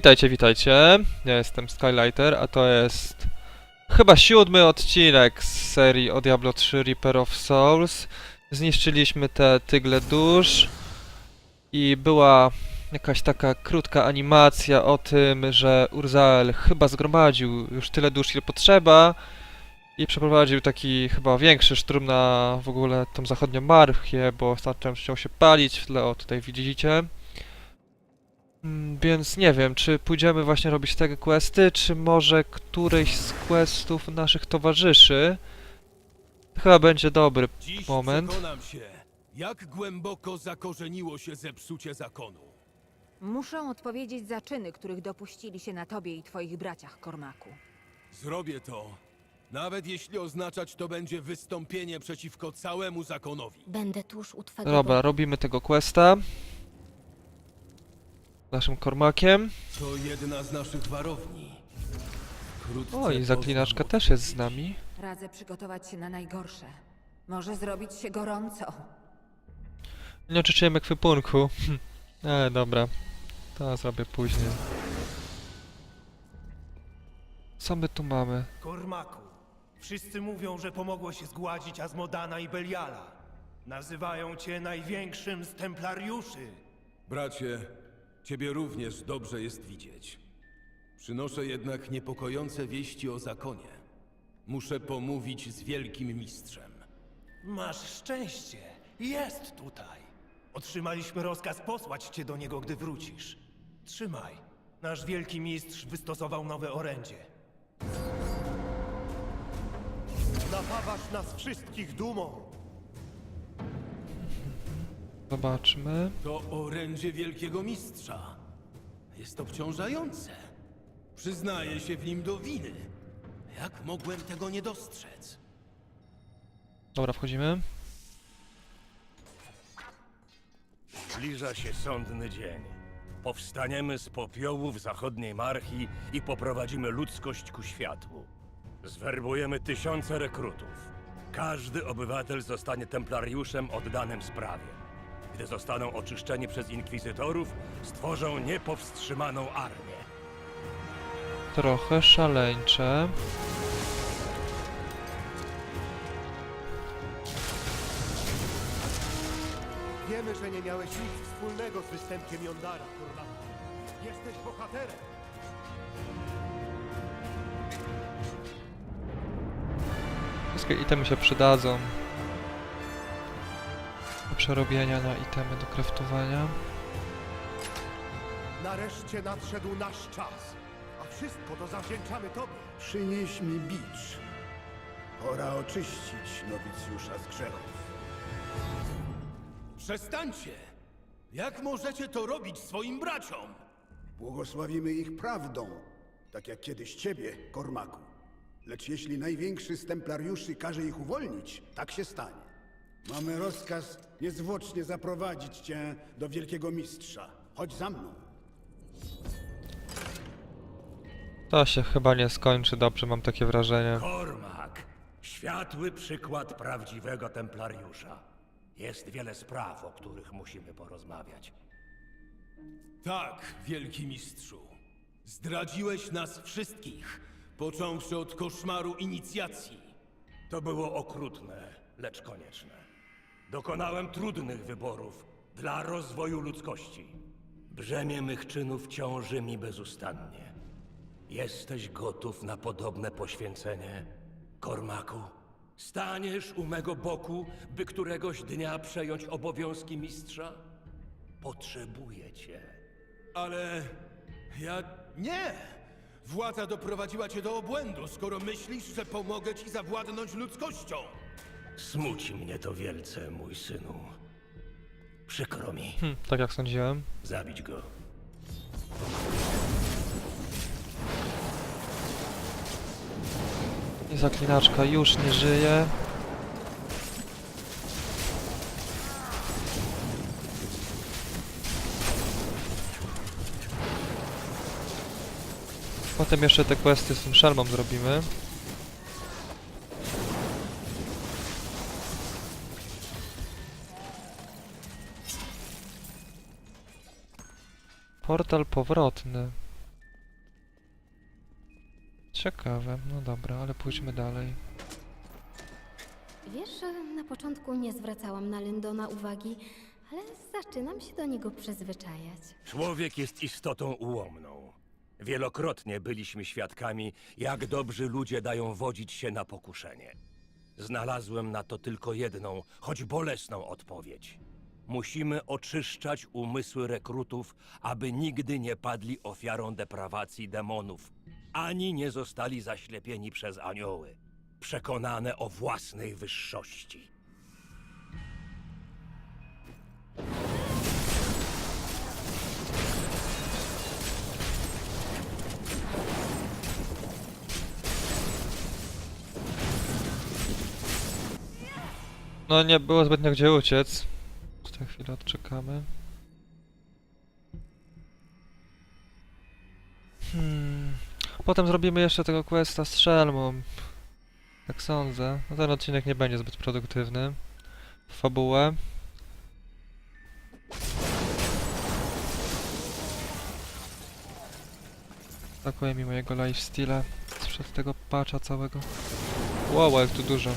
Witajcie, witajcie. Ja jestem Skylighter, a to jest chyba siódmy odcinek z serii o Diablo 3 Reaper of Souls. Zniszczyliśmy te tygle dusz i była jakaś taka krótka animacja o tym, że Urzael chyba zgromadził już tyle dusz, ile potrzeba i przeprowadził taki chyba większy szturm na w ogóle tą zachodnią marchię, bo chciał się palić, tle o tutaj widzicie. Mm, Więc nie wiem, czy pójdziemy właśnie robić te questy, czy może któryś z questów naszych towarzyszy. Chyba będzie dobry Dziś moment. przekonam się, jak głęboko zakorzeniło się zepsucie zakonu. Muszę odpowiedzieć za czyny, których dopuścili się na tobie i twoich braciach, Kormaku. Zrobię to, nawet jeśli oznaczać to będzie wystąpienie przeciwko całemu zakonowi. Będę tuż u twego Dobra, robimy tego questa. Z naszym kormakiem. To jedna z naszych warowni. Wkrótce O, i zaklinaczka poznam też jest z nami. Radzę przygotować się na najgorsze. Może zrobić się gorąco. Nie oczyściłem ekwipunku. Ale dobra. To zrobię później. Co my tu mamy? Kormaku, wszyscy mówią, że pomogło się zgładzić Azmodana i Beliala. Nazywają cię największym z templariuszy. Bracie, ciebie również dobrze jest widzieć. Przynoszę jednak niepokojące wieści o zakonie. Muszę pomówić z wielkim mistrzem. Masz szczęście, jest tutaj. Otrzymaliśmy rozkaz posłać cię do niego, gdy wrócisz. Trzymaj. Nasz wielki mistrz wystosował nowe orędzie. Napawasz nas wszystkich dumą. Zobaczmy. To orędzie wielkiego mistrza. Jest obciążające. Przyznaję się w nim do winy. Jak mogłem tego nie dostrzec? Dobra, wchodzimy. Zbliża się sądny dzień. Powstaniemy z popiołów zachodniej marchi i poprowadzimy ludzkość ku światłu. Zwerbujemy tysiące rekrutów. Każdy obywatel zostanie templariuszem oddanym sprawie. Gdy zostaną oczyszczeni przez inkwizytorów, stworzą niepowstrzymaną armię. Trochę szaleńcze. Wiemy, że nie miałeś nic wspólnego z występkiem Jondara, Kormaku. Jesteś bohaterem. Wszystkie itemy się przydadzą. Przerobienia na itemy do craftowania. Nareszcie nadszedł nasz czas, a wszystko to zawdzięczamy Tobie. Przynieś mi bicz. Pora oczyścić nowicjusza z grzechów. Przestańcie! Jak możecie to robić swoim braciom? Błogosławimy ich prawdą, tak jak kiedyś ciebie, Kormaku. Lecz jeśli największy z templariuszy każe ich uwolnić, tak się stanie. Mamy rozkaz niezwłocznie zaprowadzić cię do wielkiego mistrza. Chodź za mną. To się chyba nie skończy dobrze, mam takie wrażenie. Kormak, światły przykład prawdziwego templariusza. Jest wiele spraw, o których musimy porozmawiać. Tak, wielki mistrzu. Zdradziłeś nas wszystkich, począwszy od koszmaru inicjacji. To było okrutne, lecz konieczne. Dokonałem trudnych wyborów dla rozwoju ludzkości. Brzemię mych czynów ciąży mi bezustannie. Jesteś gotów na podobne poświęcenie, Kormaku? Staniesz u mego boku, by któregoś dnia przejąć obowiązki mistrza? Potrzebuję cię. Ale ja nie! Władza doprowadziła cię do obłędu, skoro myślisz, że pomogę ci zawładnąć ludzkością. Smuci mnie to wielce, mój synu. Przykro mi. Hm, tak jak sądziłem. Zabić go. I zaklinaczka już nie żyje. Potem jeszcze te questy z tym szelmą zrobimy. Portal powrotny. Ciekawe, no dobra, ale pójdźmy dalej. Wiesz, że na początku nie zwracałam na Lyndona uwagi, ale zaczynam się do niego przyzwyczajać. Człowiek jest istotą ułomną. Wielokrotnie byliśmy świadkami, jak dobrzy ludzie dają wodzić się na pokuszenie. Znalazłem na to tylko jedną, choć bolesną odpowiedź. Musimy oczyszczać umysły rekrutów, aby nigdy nie padli ofiarą deprawacji demonów, ani nie zostali zaślepieni przez anioły, przekonane o własnej wyższości. No nie było zbytnio gdzie uciec. Jeszcze chwilę odczekamy. Hmm. Potem zrobimy jeszcze tego questa z Szelmą. Tak sądzę. No ten odcinek nie będzie zbyt produktywny. Fabułę. Brakuje mi mojego lifestyla sprzed tego patcha całego. Wow, jak tu dużo.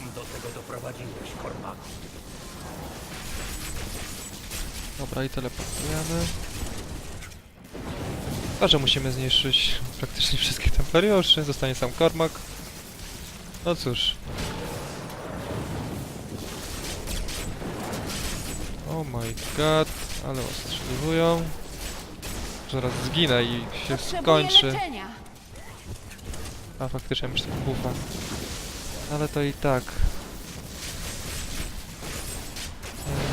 Sam do tego doprowadziłeś, Kormaku. Dobra, i teleportujemy. A że musimy zniszczyć praktycznie wszystkich templariuszy, zostanie sam Kormak. No cóż. Oh my god, ale ostrzeliwują. Zaraz zginę i się Potrzebuję skończy. leczenia. A faktycznie już tak bufa. Ale to i tak.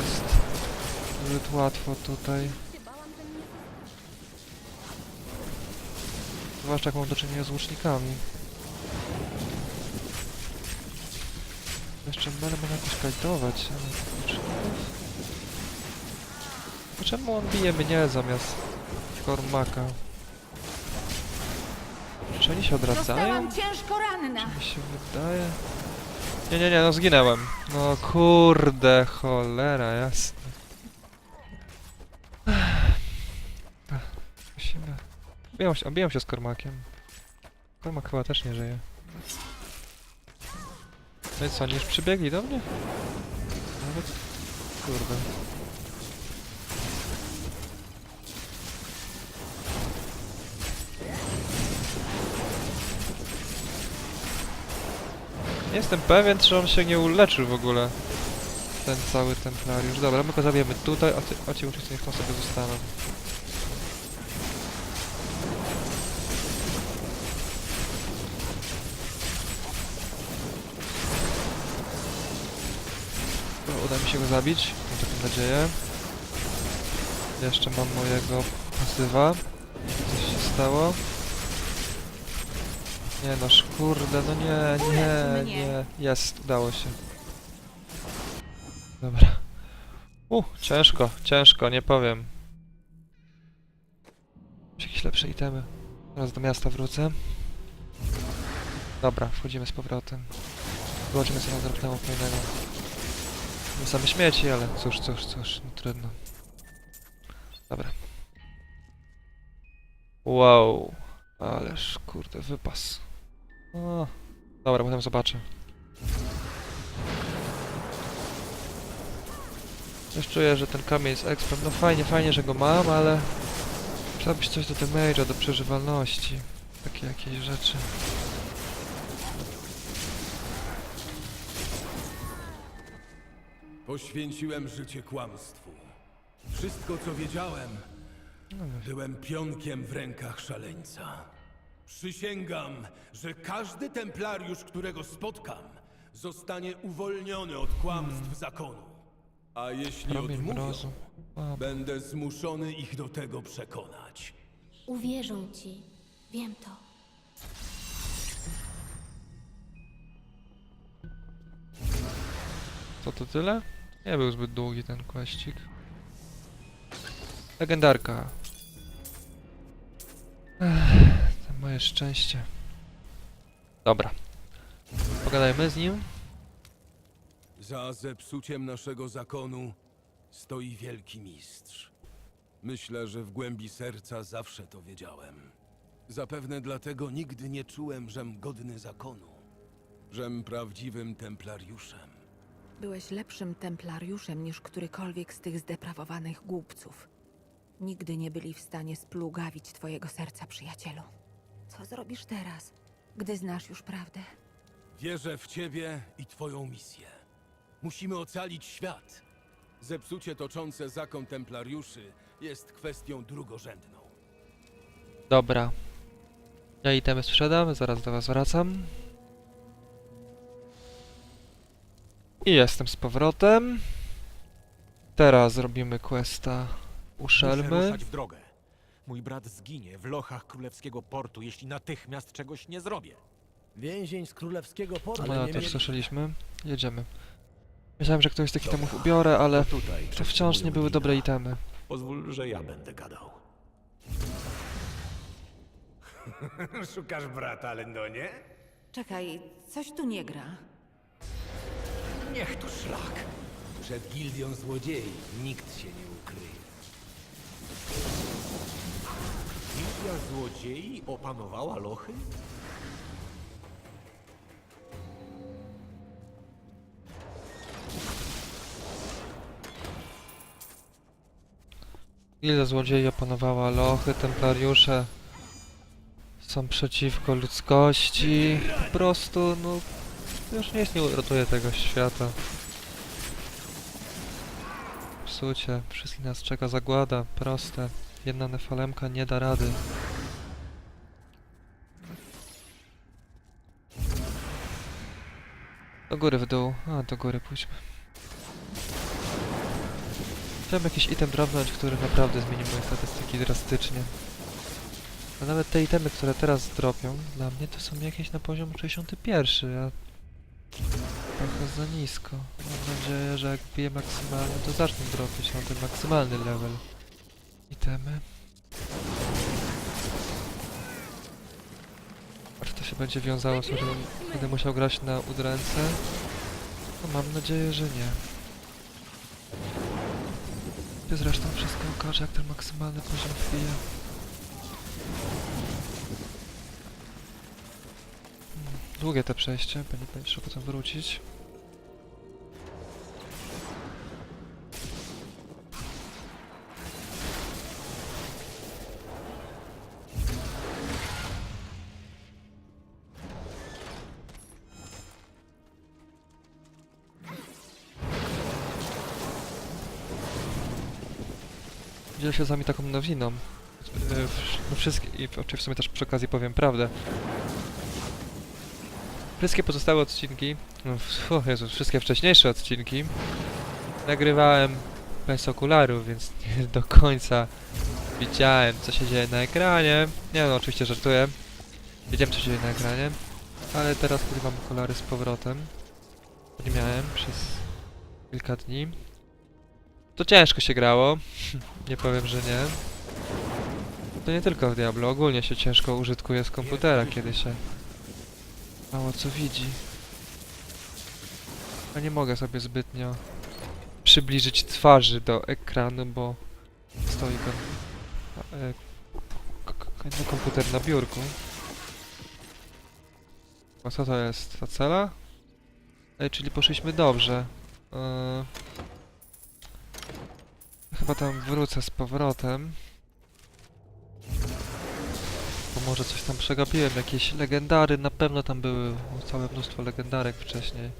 Jest zbyt łatwo tutaj. Zwłaszcza jak mam do czynienia z łucznikami. Jeszcze Mel można jakoś kajtować, ale Czemu on bije mnie zamiast Kormaka? Czy oni się odwracają? Zostałam ciężko ranna. Mi się wydaje. Nie, nie, nie, no zginęłem. No kurde, cholera, jasne. Ech, Musimy. Biją się, obiją się z Kormakiem. Kormak chyba też nie żyje. No i co, oni już przybiegli do mnie? Nawet... Kurde. Jestem pewien, czy on się nie uleczył w ogóle. Ten cały templariusz. Dobra, my go zabijemy tutaj, a, ty, a ci uczestnicy niech sobie zostaną. Dobra, Uda mi się go zabić, mam taką nadzieję. Jeszcze mam mojego pasywa. Coś się stało. Nie no, kurde, no nie, nie, nie. Jest, udało się. Dobra. U, ciężko, ciężko, nie powiem. Jakieś lepsze itemy. Teraz do miasta wrócę. Dobra, wchodzimy z powrotem. Zobaczymy co nam drapnęło fajnego. No same śmieci, ale cóż, cóż, cóż, no trudno. Dobra. Wow. Ależ kurde, wypas. O, dobra, potem zobaczę. Już czuję, że ten kamień jest expem. No fajnie, fajnie, że go mam, ale... Trzeba być coś do damage'a, do przeżywalności. Takie jakieś rzeczy. Poświęciłem życie kłamstwu. Wszystko, co wiedziałem, No, no, byłem pionkiem w rękach szaleńca. Przysięgam, że każdy templariusz, którego spotkam, zostanie uwolniony od kłamstw zakonu. A jeśli Promień odmówią, mrozu. Będę zmuszony ich do tego przekonać. Uwierzą ci. Wiem to. Co to tyle? Nie był zbyt długi ten questik. Legendarka. Ech, moje szczęście. Dobra. Pogadajmy z nim. Za zepsuciem naszego zakonu stoi wielki mistrz. Myślę, że w głębi serca zawsze to wiedziałem. Zapewne dlatego nigdy nie czułem, żem godny zakonu. Żem prawdziwym templariuszem. Byłeś lepszym templariuszem niż którykolwiek z tych zdeprawowanych głupców. Nigdy nie byli w stanie splugawić twojego serca, przyjacielu. Co zrobisz teraz, gdy znasz już prawdę? Wierzę w ciebie i twoją misję. Musimy ocalić świat. Zepsucie toczące zakon templariuszy jest kwestią drugorzędną. Dobra. Ja itemy sprzedam, zaraz do was wracam. I jestem z powrotem. Teraz zrobimy questa u Muszę Szelmy. ruszać w drogę. Mój brat zginie w lochach królewskiego portu, jeśli natychmiast czegoś nie zrobię. Więzień z królewskiego portu. No, też słyszeliśmy. Jedziemy. Myślałem, że ktoś z takich itemów ubiorę, ale Tutaj to wciąż nie były dobre itemy. Pozwól, że ja będę gadał. Szukasz brata, Lendonie? Czekaj, coś tu nie gra. Niech to szlak. Przed gildią złodziei nikt się nie Gildia złodziei opanowała lochy? Ile złodziei opanowała lochy, templariusze są przeciwko ludzkości. Po prostu, no, już nic nie uratuje tego świata. Psucie, wszystkich nas czeka zagłada, proste. Jedna nefalemka nie da rady. Do góry w dół, a do góry pójdźmy. Chciałem jakiś item dropnąć, który naprawdę zmieni moje statystyki drastycznie. A nawet te itemy, które teraz dropią, dla mnie to są jakieś na poziom 61, a trochę za nisko. Mam nadzieję, że jak biję maksymalny, to zaczną dropić na ten maksymalny level. Itemy. Czy to się będzie wiązało z tym, że będę musiał grać na udręce? No mam nadzieję, że nie. Ty zresztą wszystko okaże, jak ten maksymalny poziom wbije. Hmm, Długie te przejście, będzie będzie trzeba potem wrócić. Się z wami taką nowiną. E, No wszystkie, i w- sumie też przy okazji powiem prawdę. Wszystkie pozostałe odcinki, no, wszystkie wcześniejsze odcinki nagrywałem bez okularów, więc nie do końca widziałem, co się dzieje na ekranie. Nie no, oczywiście żartuję. Wiedziałem, co się dzieje na ekranie, ale teraz, kiedy mam okulary z powrotem, nie miałem przez kilka dni, to ciężko się grało. Nie powiem, że nie. To nie tylko w Diablo, ogólnie się ciężko użytkuje z komputera, kiedy się mało co widzi. Ja nie mogę sobie zbytnio przybliżyć twarzy do ekranu, bo stoi go e, no, komputer na biurku. A co to jest? Ta cela? Ej, czyli poszliśmy dobrze. Eee, Chyba tam wrócę z powrotem. Bo może coś tam przegapiłem, jakieś legendary, na pewno tam były całe mnóstwo legendarek wcześniej.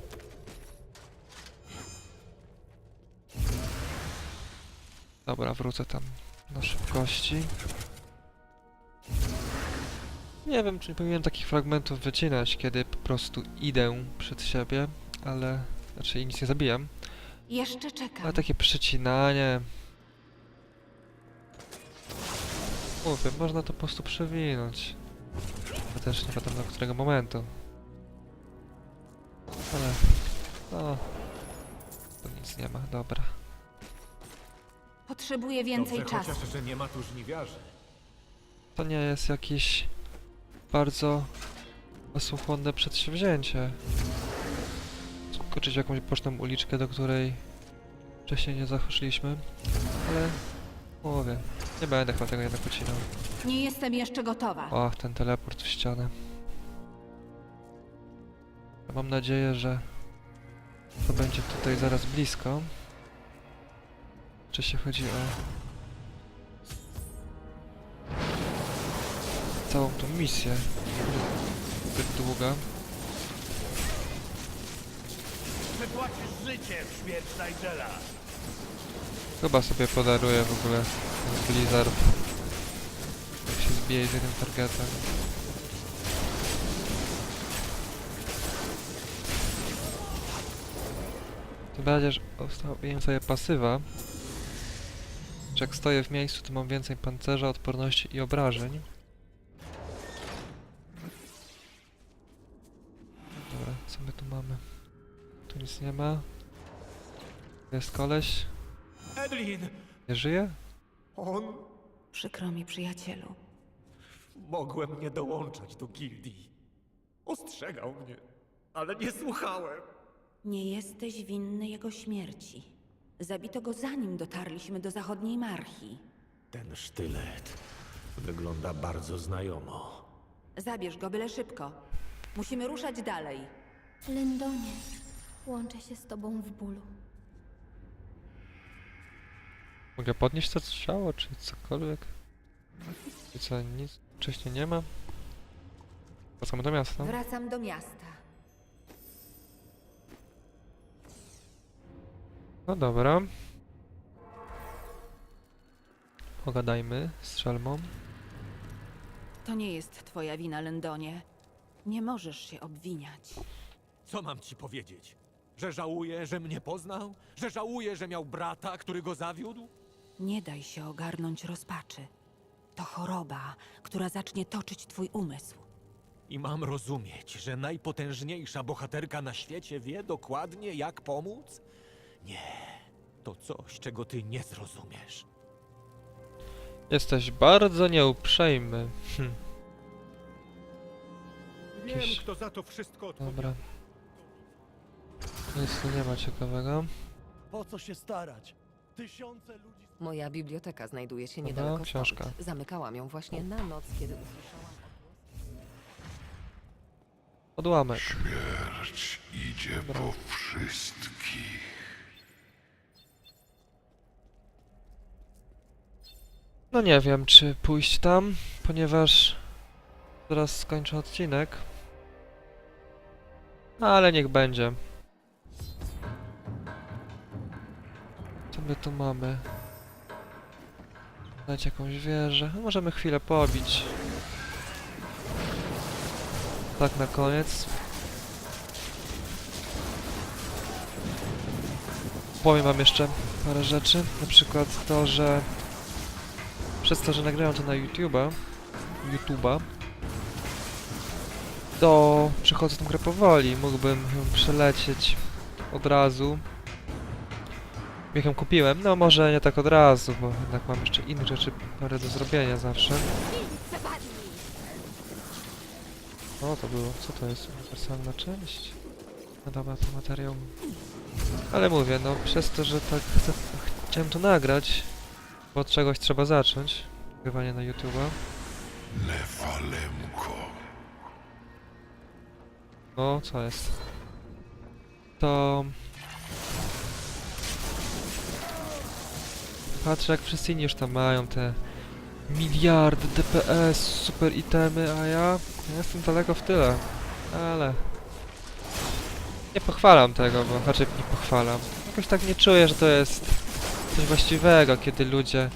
Dobra, wrócę tam na szybkości. Nie wiem, czy nie powinienem takich fragmentów wycinać, kiedy po prostu idę przed siebie, ale... Znaczy nic nie zabijam. Jeszcze czekam. Ale takie przecinanie. Mówię, można to po prostu przewinąć. Ale też nie wiadomo do którego momentu. Ale... No... To nic nie ma, dobra. Potrzebuję więcej Dobrze czasu. chociaż, że nie ma tu żniwiarzy. To nie jest jakieś... Bardzo... Czasochłonne przedsięwzięcie. skoczyć w jakąś boczną uliczkę, do której wcześniej nie zaszliśmy, ale mówię, nie będę chyba tego jednak ucinał. Nie jestem jeszcze gotowa. Och, ten teleport w ścianę. Ja mam nadzieję, że to będzie tutaj zaraz blisko. Czy się chodzi o całą tą misję? Zbyt długa. Wypłacisz życie w śmierć Nigela. Chyba sobie podaruję w ogóle ten Blizzard. Jak się zbije z jednym targetem. Tym bardziej, że ustawiłem sobie pasywa. Że jak stoję w miejscu, to mam więcej pancerza, odporności i obrażeń. Dobra, co my tu mamy? Tu nic nie ma. Jest koleś. Edlin! Nie żyje? On... Przykro mi, przyjacielu. Mogłem nie dołączać do gildii. Ostrzegał mnie, ale nie słuchałem. Nie jesteś winny jego śmierci. Zabito go zanim dotarliśmy do zachodniej Marchi. Ten sztylet wygląda bardzo znajomo. Zabierz go byle szybko. Musimy ruszać dalej. Lindonie, łączę się z tobą w bólu. Mogę podnieść to ciało, czy cokolwiek? I co, nic wcześniej nie ma? Wracamy do miasta. Wracam do miasta. No dobra. Pogadajmy z Szelmą. To nie jest twoja wina, Lendonie. Nie możesz się obwiniać. Co mam ci powiedzieć? Że żałuje, że mnie poznał? Że żałuje, że miał brata, który go zawiódł? Nie daj się ogarnąć rozpaczy. To choroba, która zacznie toczyć twój umysł. I mam rozumieć, że najpotężniejsza bohaterka na świecie wie dokładnie, jak pomóc? Nie, to coś, czego ty nie zrozumiesz. Jesteś bardzo nieuprzejmy. Hm, Wiem, kto za to wszystko odpowiada. dobra. Nic tu nie ma ciekawego. Po co się starać? Tysiące ludzi... Moja biblioteka znajduje się niedaleko książka. stąd. Zamykałam ją właśnie na noc, kiedy usłyszałam Odłamek. Śmierć idzie Dobra. po wszystkich. No nie wiem, czy pójść tam, ponieważ zaraz skończę odcinek. No, ale niech będzie. My tu mamy? Dać jakąś wieżę. Możemy chwilę pobić. Tak na koniec. Powiem wam jeszcze parę rzeczy. Na przykład to, że przez to, że nagrałem to na YouTube'a, YouTube'a, to przechodzę tą grę powoli, mógłbym ją przelecieć od razu. Jak ją kupiłem, no może nie tak od razu, bo jednak mam jeszcze inne rzeczy parę do zrobienia zawsze. O, to było, co to jest? Uniwersalna część? No dobra, to materiał. Ale mówię, no przez to, że tak chcę, chciałem to nagrać, bo od czegoś trzeba zacząć. Nagrywanie na YouTube'a. Lewalemko. No, co jest? To... Patrzę jak wszyscy inni już tam mają te miliardy DPS, super itemy, a ja, ja jestem daleko w tyle. Ale... Nie pochwalam tego, bo raczej nie pochwalam. Jakoś tak nie czuję, że to jest coś właściwego, kiedy ludzie y,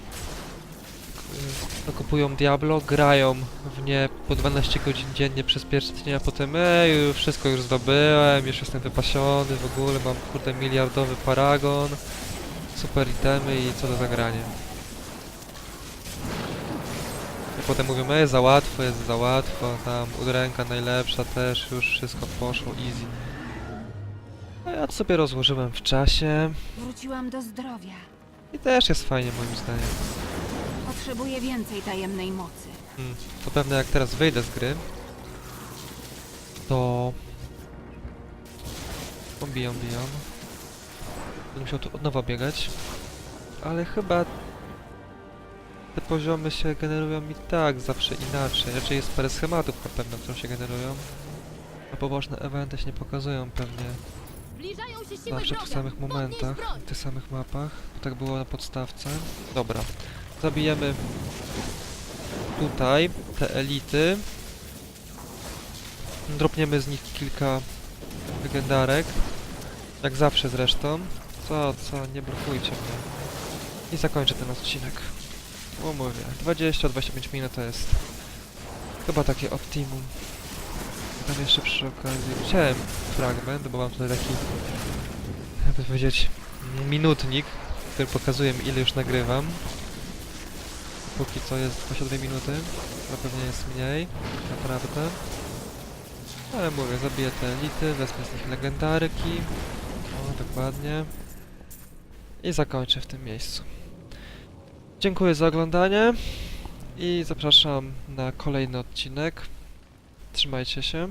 no, kupują Diablo, grają w nie po 12 godzin dziennie przez pierwszy tydzień, a potem ej, wszystko już zdobyłem, już jestem wypasiony, w ogóle mam kurde miliardowy paragon, super itemy i co to za granie. I potem mówią, ej, za łatwo jest, za łatwo, tam udręka najlepsza też, już wszystko poszło, easy. A ja to sobie rozłożyłem w czasie Wróciłam do zdrowia. i też jest fajnie moim zdaniem. Potrzebuję więcej tajemnej mocy. Mm, To pewnie jak teraz wyjdę z gry, to O, biją, biją. Będę musiał tu od nowa biegać. Ale chyba te poziomy się generują i tak zawsze inaczej. Raczej jest parę schematów na pewno, które się generują. A poboczne eventy się nie pokazują pewnie zawsze w tych samych momentach, w tych samych mapach. Bo tak było na podstawce. Dobra. Zabijemy tutaj te elity. Dropniemy z nich kilka legendarek. Jak zawsze zresztą. Co, co, nie blokujcie mnie. I zakończę ten odcinek. Bo mówię, 20-25 minut to jest chyba takie optimum. Tam jeszcze przy okazji chciałem fragment, bo mam tutaj taki, jakby powiedzieć, minutnik, który pokazuje mi ile już nagrywam. Póki co jest 22 minuty, to pewnie jest mniej, naprawdę. Ale mówię, zabiję te elity, wezmę z nich legendarki. O, dokładnie. I zakończę w tym miejscu. Dziękuję za oglądanie i zapraszam na kolejny odcinek. Trzymajcie się.